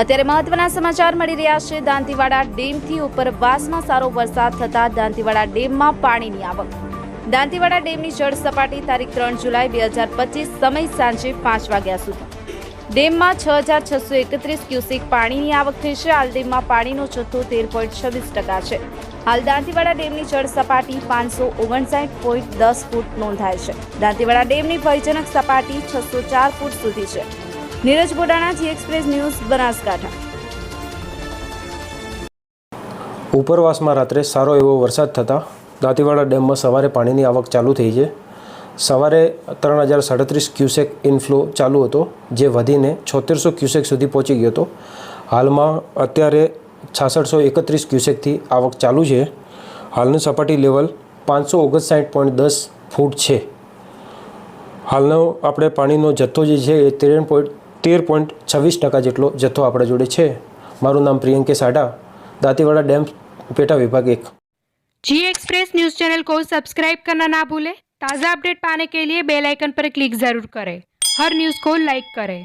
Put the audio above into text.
અત્યારે મહત્વના સમાચાર મળી રહ્યા છે. દાંતીવાડા ડેમથી ઉપરવાસમાં સારો વરસાદ થતા દાંતીવાડા ડેમમાં પાણીની આવક. દાંતીવાડા ડેમની જળ સપાટી તારીખ ત્રણ જુલાઈ બે હજાર પચીસ સમય સાંજે પાંચ વાગ્યા સુધી. ડેમમાં છ હજાર છસો એકત્રીસ ક્યુસેક પાણીની આવક થઈ છે. હાલ ડેમમાં પાણીનો જથ્થો તેર પોઈન્ટ છવ્વીસ ટકા છે. હાલ દાંતીવાડા ડેમની જળ સપાટી પાંચસો ઓગણસાઠ પોઈન્ટ દસ ફૂટ નોંધાય છે. દાંતીવાડા ડેમની ભયજનક સપાટી છસો ચાર ફૂટ સુધી છે. Neeraj Bodana Zee Express news, Banaskantha. ઉપરવાસમાં રાત્રે સારો એવો વરસાદ થતાં દાંતીવાડા ડેમમાં સવારે પાણીની આવક ચાલુ થઈ છે. સવારે ત્રણ હજાર સાડત્રીસ ક્યુસેક ઇનફ્લો ચાલુ હતો, જે વધીને છોતેરસો ક્યુસેક સુધી પહોંચી ગયો હતો. હાલમાં અત્યારે છાસઠસો એકત્રીસ ક્યુસેકથી આવક ચાલુ છે. હાલનું સપાટી લેવલ પાંચસો ઓગણસાઠ પોઈન્ટ દસ ફૂટ છે. હાલનો આપણે પાણીનો જથ્થો જે છે એ તેર પોઈન્ટ તેર પોઈન્ટ છવ્વીસ ટકા જેટલો જથ્થો આપણા જોડે છે મારું નામ પ્રિયંકે સાડા દાંતીવાડા ડેમ પેટા વિભાગ એક जी एक्सप्रेस न्यूज चैनल को सब्सक्राइब करना ना भूलें ताज़ा अपडेट पाने के लिए बेल आइकन पर क्लिक ज़रूर करें हर न्यूज़ को लाइक करें